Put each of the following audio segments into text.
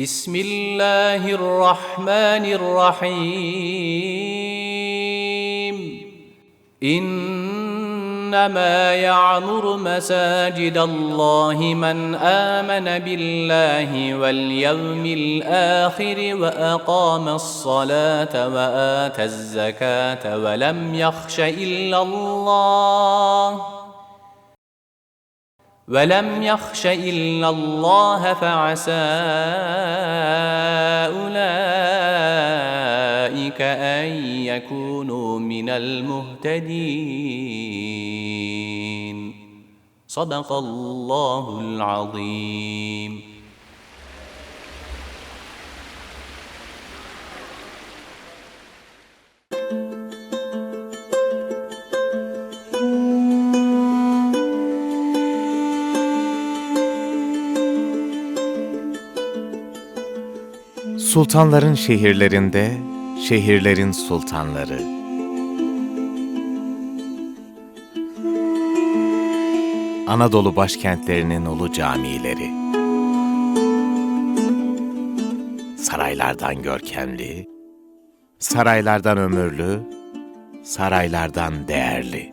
بسم الله الرحمن الرحيم انما يعمر مساجد الله من امن بالله واليوم الآخر واقام الصلاه واتى الزكاه ولم يخش الا الله ولم يخش إلا الله فعسى أولئك أن يكونوا من المهتدين. صدق الله العظيم. Sultanların şehirlerinde, şehirlerin sultanları. Anadolu başkentlerinin ulu camileri. Saraylardan görkemli, saraylardan ömürlü, saraylardan değerli.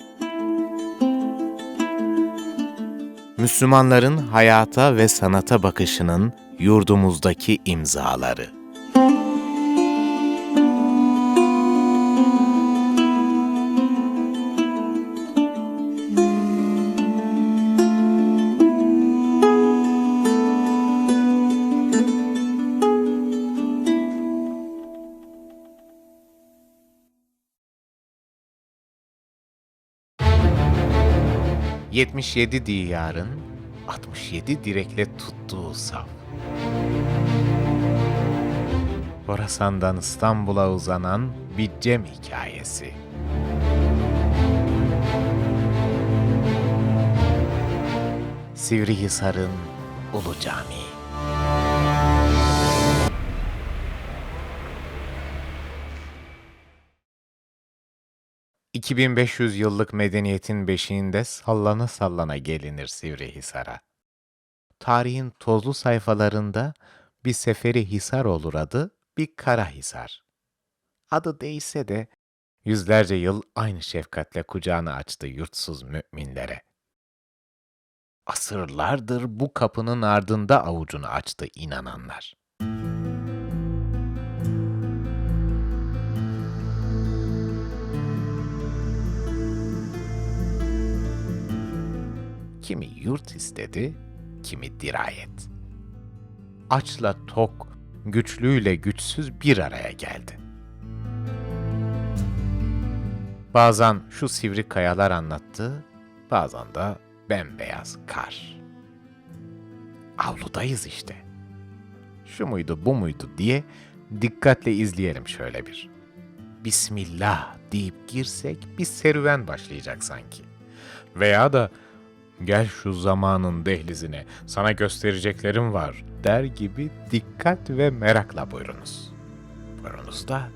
Müslümanların hayata ve sanata bakışının yurdumuzdaki imzaları. ...77 diyarın 67 direkle tuttuğu saf. Horasan'dan İstanbul'a uzanan bir cem hikayesi. Sivrihisar'ın Ulu Camii. ...2500 yıllık medeniyetin beşiğinde sallana sallana gelinir Sivrihisar'a. Tarihin tozlu sayfalarında bir seferi hisar olur adı, bir kara hisar. Adı değişse de yüzlerce yıl aynı şefkatle kucağını açtı yurtsuz müminlere. Asırlardır bu kapının ardında avucunu açtı inananlar. Kimi yurt istedi, kimi dirayet. Açla tok, güçlüyle güçsüz bir araya geldi. Bazen şu sivri kayalar anlattı, bazen de bembeyaz kar. Avludayız işte. Şu muydu bu muydu diye dikkatle izleyelim şöyle bir. Bismillah deyip girsek bir serüven başlayacak sanki. Veya da gel şu zamanın dehlizine sana göstereceklerim var der gibi dikkat ve merakla buyurunuz. Buyurunuz da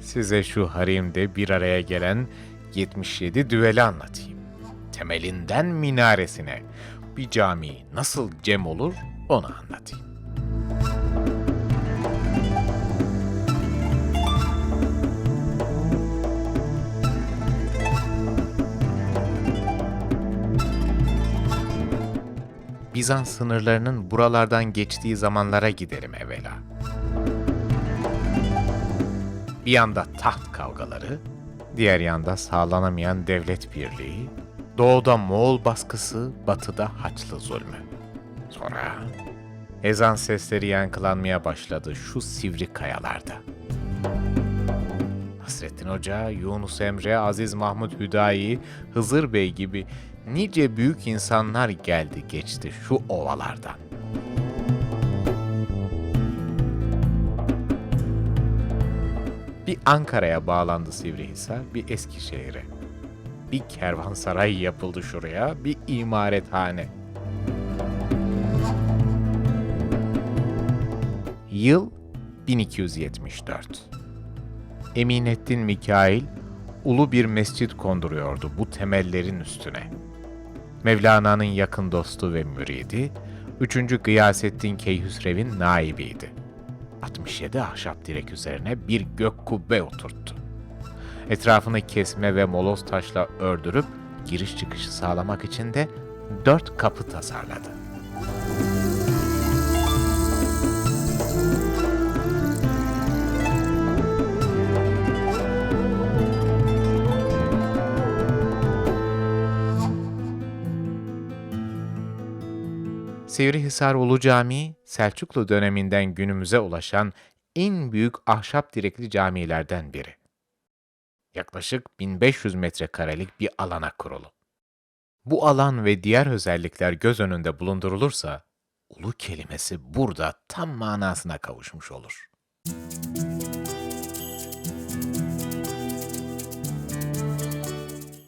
size şu harimde bir araya gelen 77 düveli anlatayım. Temelinden minaresine bir cami nasıl cem olur onu anlatayım. Bizans sınırlarının buralardan geçtiği zamanlara giderim evvela. Bir yanda taht kavgaları, diğer yanda sağlanamayan devlet birliği, doğuda Moğol baskısı, batıda Haçlı zulmü. Sonra ezan sesleri yankılanmaya başladı şu sivri kayalarda. Nasrettin Hoca, Yunus Emre, Aziz Mahmut Hüdayi, Hızır Bey gibi nice büyük insanlar geldi geçti şu ovalardan. Bir Ankara'ya bağlandı Sivrihisar, bir Eskişehir'e. Bir kervansaray yapıldı şuraya, bir imarethane. Yıl 1274. Eminettin Mikail ulu bir mescit konduruyordu bu temellerin üstüne. Mevlana'nın yakın dostu ve müridi, 3. Gıyasettin Keyhüsrev'in naibiydi. 67 ahşap direk üzerine bir gök kubbe oturttu. Etrafını kesme ve moloz taşla ördürüp giriş çıkışı sağlamak için de dört kapı tasarladı. Sivrihisar Ulu Camii, Selçuklu döneminden günümüze ulaşan en büyük ahşap direkli camilerden biri. Yaklaşık 1500 metrekarelik bir alana kurulu. Bu alan ve diğer özellikler göz önünde bulundurulursa, ulu kelimesi burada tam manasına kavuşmuş olur.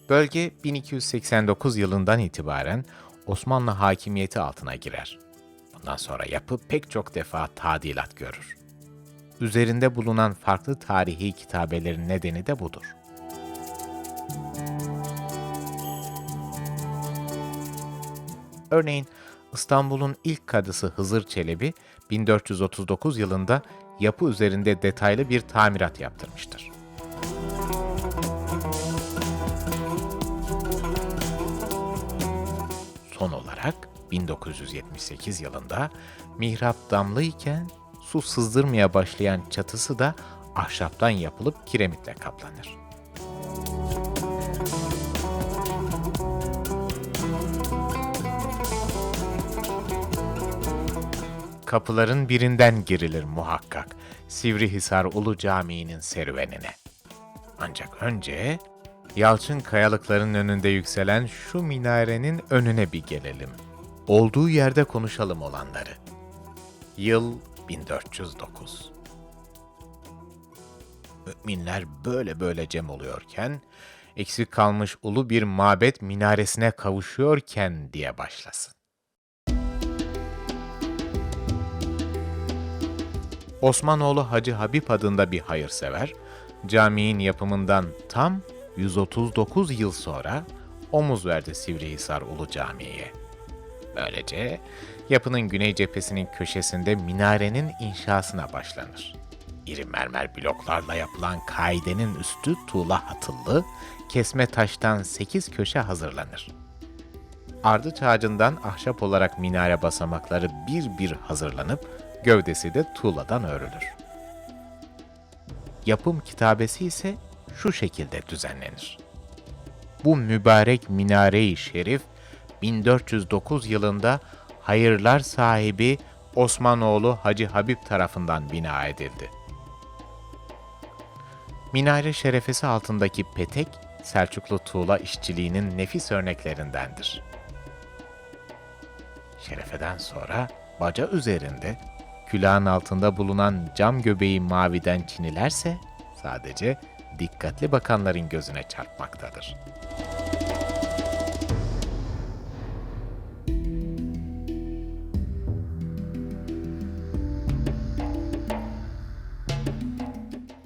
Bölge 1289 yılından itibaren Osmanlı hakimiyeti altına girer. Bundan sonra yapı pek çok defa tadilat görür. Üzerinde bulunan farklı tarihi kitabelerin nedeni de budur. Örneğin İstanbul'un ilk kadısı Hızır Çelebi 1439 yılında yapı üzerinde detaylı bir tamirat yaptırmıştır. Son olarak 1978 yılında mihrap damlı iken su sızdırmaya başlayan çatısı da ahşaptan yapılıp kiremitle kaplanır. Kapıların birinden girilir muhakkak Sivrihisar Ulu Camii'nin serüvenine. Ancak önce Yalçın kayalıkların önünde yükselen şu minarenin önüne bir gelelim. Olduğu yerde konuşalım olanları. Yıl 1409. Müminler böyle böyle cem oluyorken, eksik kalmış ulu bir mabet minaresine kavuşuyorken diye başlasın. Osmanoğlu Hacı Habib adında bir hayırsever, caminin yapımından tam 139 yıl sonra omuz verdi Sivrihisar Ulu Camii'ye. Böylece yapının güney cephesinin köşesinde minarenin inşasına başlanır. İri mermer bloklarla yapılan kaidenin üstü tuğla hatıllı, kesme taştan 8 köşe hazırlanır. Ardıç ağacından ahşap olarak minare basamakları bir bir hazırlanıp gövdesi de tuğladan örülür. Yapım kitabesi ise şu şekilde düzenlenir. Bu mübarek minare-i şerif 1409 yılında hayırlar sahibi Osmanoğlu Hacı Habib tarafından bina edildi. Minare şerefesi altındaki petek, Selçuklu tuğla işçiliğinin nefis örneklerindendir. Şerefeden sonra baca üzerinde külahın altında bulunan cam göbeği maviden çinilerse sadece dikkatli bakanların gözüne çarpmaktadır.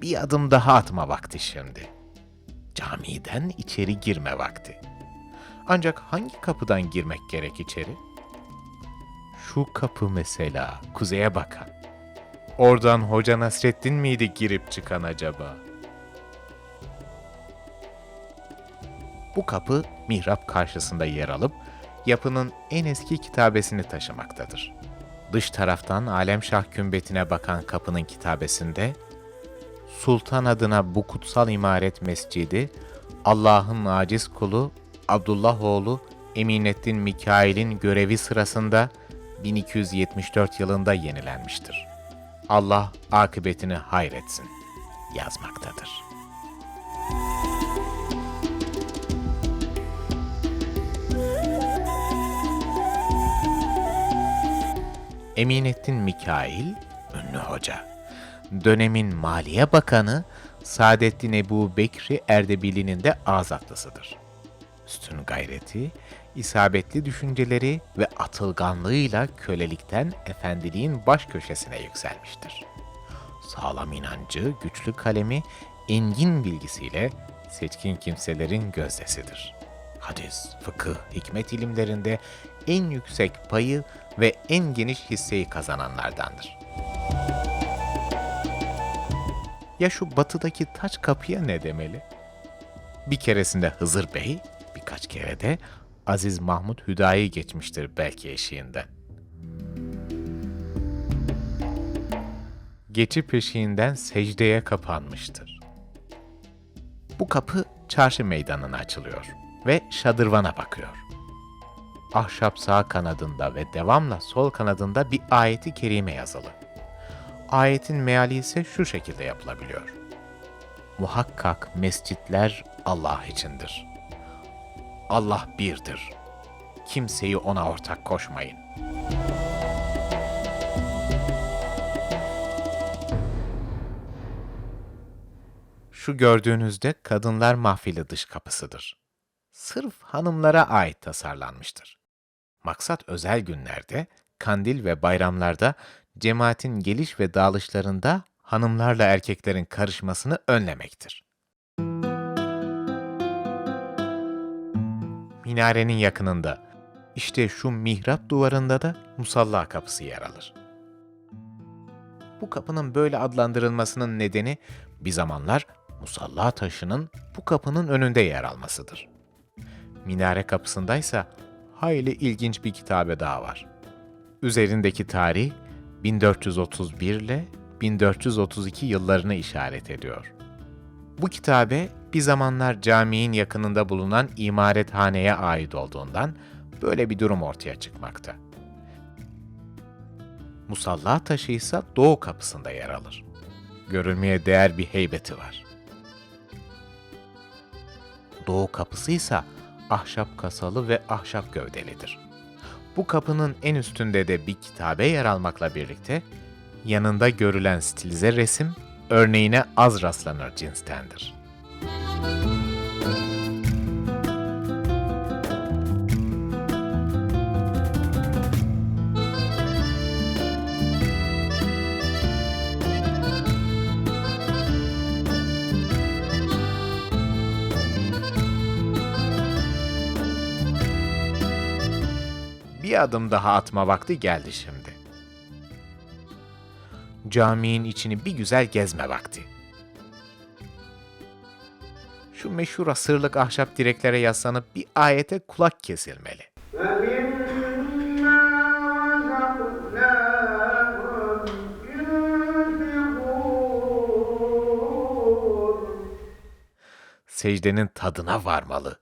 Bir adım daha atma vakti şimdi. Camiden içeri girme vakti. Ancak hangi kapıdan girmek gerek içeri? Şu kapı mesela, kuzeye bakan. Oradan Hoca Nasreddin miydi girip çıkan acaba?'' Bu kapı mihrap karşısında yer alıp yapının en eski kitabesini taşımaktadır. Dış taraftan Alemşah kümbetine bakan kapının kitabesinde Sultan adına bu kutsal imaret mescidi Allah'ın aciz kulu Abdullah oğlu Eminettin Mikail'in görevi sırasında 1274 yılında yenilenmiştir. Allah akıbetini hayretsin yazmaktadır. Eminettin Mikail, ünlü hoca. Dönemin Maliye Bakanı Saadettin Ebu Bekri Erdebili'nin de azatlısıdır. Üstün gayreti, isabetli düşünceleri ve atılganlığıyla kölelikten efendiliğin baş köşesine yükselmiştir. Sağlam inancı, güçlü kalemi, engin bilgisiyle seçkin kimselerin gözdesidir. hadis, fıkıh, hikmet ilimlerinde en yüksek payı ve en geniş hisseyi kazananlardandır. Ya şu batıdaki taç kapıya ne demeli? Bir keresinde Hızır Bey, birkaç kere de Aziz Mahmud Hüdayi geçmiştir belki eşiğinden. Geçip eşiğinden secdeye kapanmıştır. Bu kapı çarşı meydanına açılıyor ve şadırvana bakıyor. Ahşap sağ kanadında ve devamla sol kanadında bir ayeti kerime yazılı. Ayetin meali ise şu şekilde yapılabiliyor. Muhakkak mescitler Allah içindir. Allah birdir. Kimseyi ona ortak koşmayın. Şu gördüğünüzde kadınlar mahfili dış kapısıdır. Sırf hanımlara ait tasarlanmıştır. Maksat özel günlerde, kandil ve bayramlarda cemaatin geliş ve dağılışlarında hanımlarla erkeklerin karışmasını önlemektir. Minarenin yakınında, işte şu mihrap duvarında da musalla kapısı yer alır. Bu kapının böyle adlandırılmasının nedeni bir zamanlar musalla taşının bu kapının önünde yer almasıdır. Minare kapısındaysa hayli ilginç bir kitabe daha var. Üzerindeki tarih 1431 ile 1432 yıllarını işaret ediyor. Bu kitabe bir zamanlar caminin yakınında bulunan imarethaneye ait olduğundan böyle bir durum ortaya çıkmakta. Musalla taşı ise doğu kapısında yer alır. Görülmeye değer bir heybeti var. Doğu kapısı ise ahşap kasalı ve ahşap gövdelidir. Bu kapının en üstünde de bir kitabe yer almakla birlikte yanında görülen stilize resim örneğine az rastlanır cinstendir. bir adım daha atma vakti geldi şimdi. Caminin içini bir güzel gezme vakti. Şu meşhur asırlık ahşap direklere yaslanıp bir ayete kulak kesilmeli. Secdenin tadına varmalı.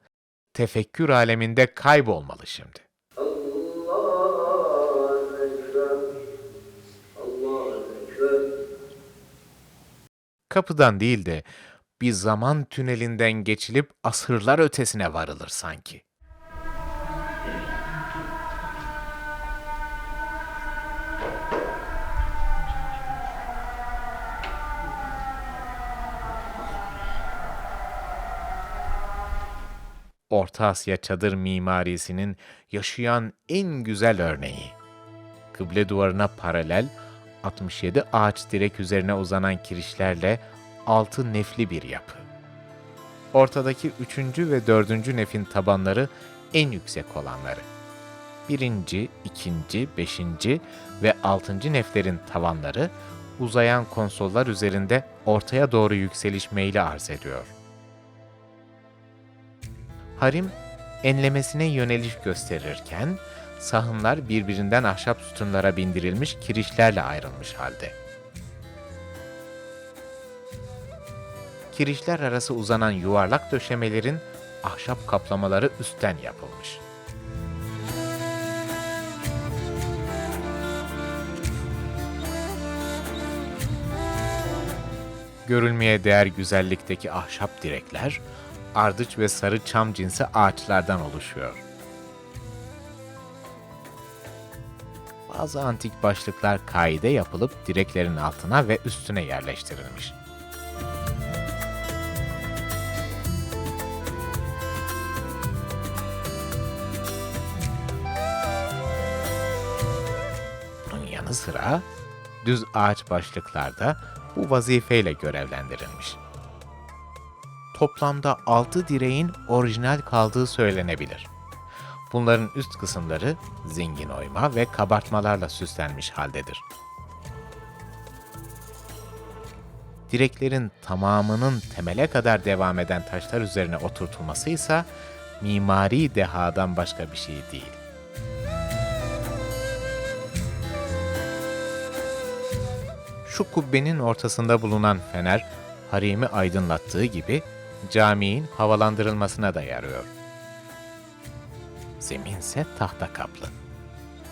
Tefekkür aleminde kaybolmalı şimdi. Kapıdan değil de bir zaman tünelinden geçilip asırlar ötesine varılır sanki. Orta Asya çadır mimarisinin yaşayan en güzel örneği. Kıble duvarına paralel 67 ağaç direk üzerine uzanan kirişlerle altı nefli bir yapı. Ortadaki üçüncü ve dördüncü nefin tabanları en yüksek olanları. Birinci, ikinci, beşinci ve altıncı neflerin tavanları uzayan konsollar üzerinde ortaya doğru yükseliş meyli arz ediyor. Harim enlemesine yöneliş gösterirken sahınlar birbirinden ahşap sütunlara bindirilmiş kirişlerle ayrılmış halde. Kirişler arası uzanan yuvarlak döşemelerin ahşap kaplamaları üstten yapılmış. Görülmeye değer güzellikteki ahşap direkler, ardıç ve sarı çam cinsi ağaçlardan oluşuyor. Bazı antik başlıklar kaide yapılıp direklerin altına ve üstüne yerleştirilmiş. Bunun yanı sıra düz ağaç başlıklarda bu vazifeyle görevlendirilmiş. toplamda 6 direğin orijinal kaldığı söylenebilir. Bunların üst kısımları zengin oyma ve kabartmalarla süslenmiş haldedir. Direklerin tamamının temele kadar devam eden taşlar üzerine oturtulması ise mimari dehadan başka bir şey değil. Şu kubbenin ortasında bulunan fener harimi aydınlattığı gibi caminin havalandırılmasına da yarıyor. Zeminse tahta kaplı.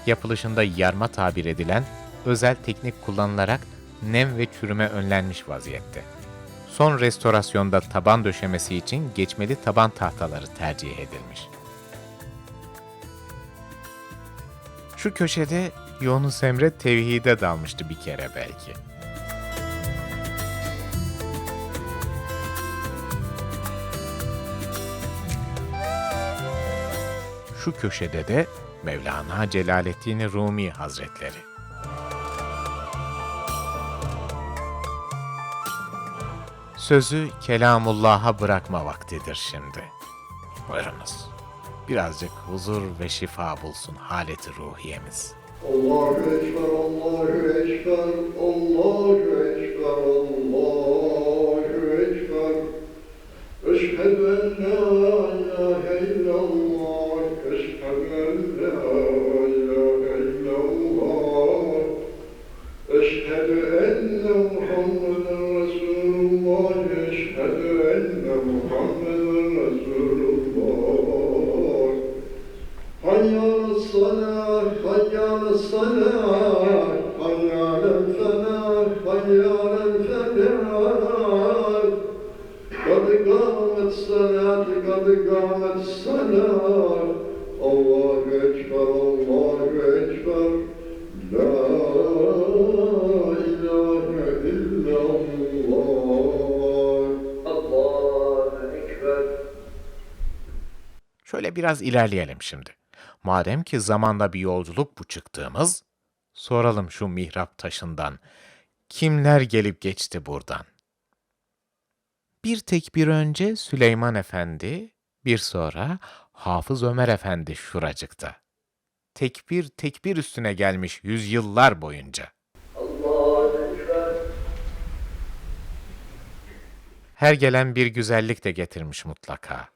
Yapılışında yarma tabir edilen özel teknik kullanılarak nem ve çürüme önlenmiş vaziyette. Son restorasyonda taban döşemesi için geçmeli taban tahtaları tercih edilmiş. Şu köşede Yunus Emre tevhide dalmıştı bir kere belki. Şu köşede de Mevlana Celaleddin Rumi Hazretleri. Sözü kelamullah'a bırakma vaktidir şimdi. Buyurunuz. Birazcık huzur ve şifa bulsun haleti ruhiyemiz. Allahu Ekber, Allahu Ekber, Allahu Ekber, Allahu Ekber. Eşhedü en la ilahe illallah, Şöyle biraz ilerleyelim şimdi. Madem ki zamanda bir yolculuk bu çıktığımız, soralım şu mihrap taşından, kimler gelip geçti buradan? bir tek bir önce Süleyman Efendi, bir sonra Hafız Ömer Efendi şuracıkta. Tekbir tekbir üstüne gelmiş yüzyıllar boyunca. Her gelen bir güzellik de getirmiş mutlaka.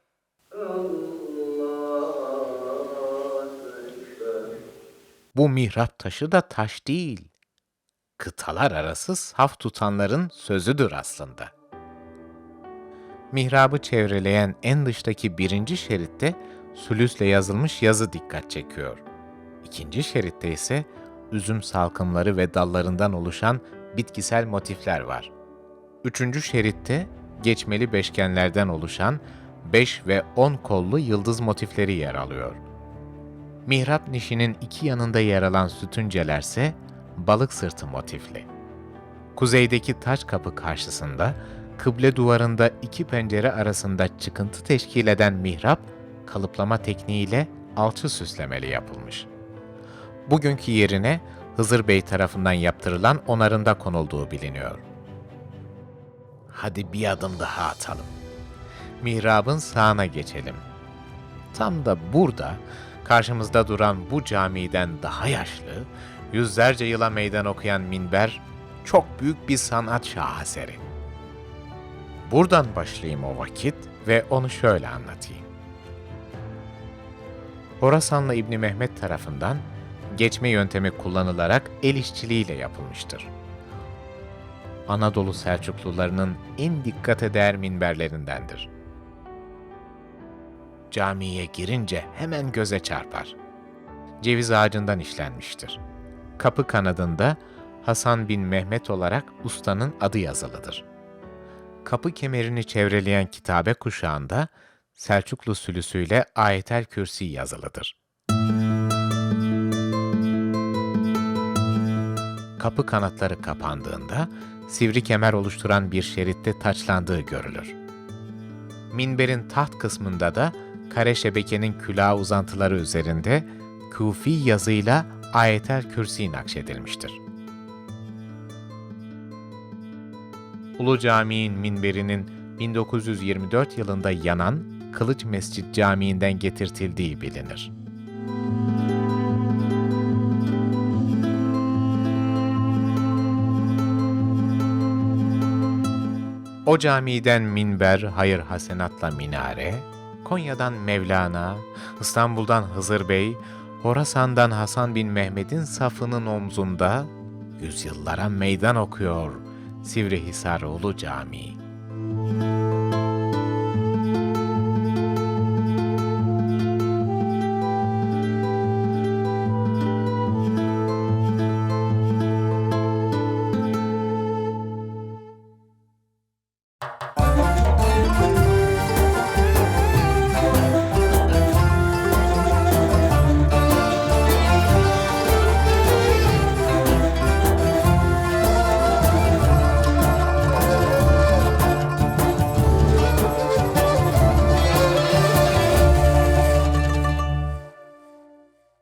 Bu mihrap taşı da taş değil. Kıtalar arası saf tutanların sözüdür aslında. Mihrabı çevreleyen en dıştaki birinci şeritte sülüsle yazılmış yazı dikkat çekiyor. İkinci şeritte ise üzüm salkımları ve dallarından oluşan bitkisel motifler var. Üçüncü şeritte geçmeli beşgenlerden oluşan 5 ve 10 kollu yıldız motifleri yer alıyor. Mihrap nişinin iki yanında yer alan sütuncelerse balık sırtı motifli. Kuzeydeki taç kapı karşısında kıble duvarında iki pencere arasında çıkıntı teşkil eden mihrap kalıplama tekniğiyle alçı süslemeli yapılmış. Bugünkü yerine Hızır Bey tarafından yaptırılan onarında konulduğu biliniyor. Hadi bir adım daha atalım. Mihrabın sağına geçelim. Tam da burada karşımızda duran bu camiden daha yaşlı, yüzlerce yıla meydan okuyan minber çok büyük bir sanat şaheseri. Buradan başlayayım o vakit ve onu şöyle anlatayım. Horasanlı İbni Mehmet tarafından geçme yöntemi kullanılarak el işçiliğiyle yapılmıştır. Anadolu Selçuklularının en dikkate değer minberlerindendir. Camiye girince hemen göze çarpar. Ceviz ağacından işlenmiştir. Kapı kanadında Hasan bin Mehmet olarak ustanın adı yazılıdır. Kapı kemerini çevreleyen kitabe kuşağında Selçuklu sülüsüyle Ayetel Kürsi yazılıdır. Kapı kanatları kapandığında sivri kemer oluşturan bir şeritte taçlandığı görülür. Minberin taht kısmında da kare şebekenin külah uzantıları üzerinde kufi yazıyla Ayetel Kürsi nakşedilmiştir. Ulu Cami'nin minberinin 1924 yılında yanan Kılıç Mescid Camii'nden getirtildiği bilinir. O camiden minber, hayır hasenatla minare, Konya'dan Mevlana, İstanbul'dan Hızır Bey, Horasan'dan Hasan bin Mehmet'in safının omzunda yüzyıllara meydan okuyor Sivrihisar Ulu Camii.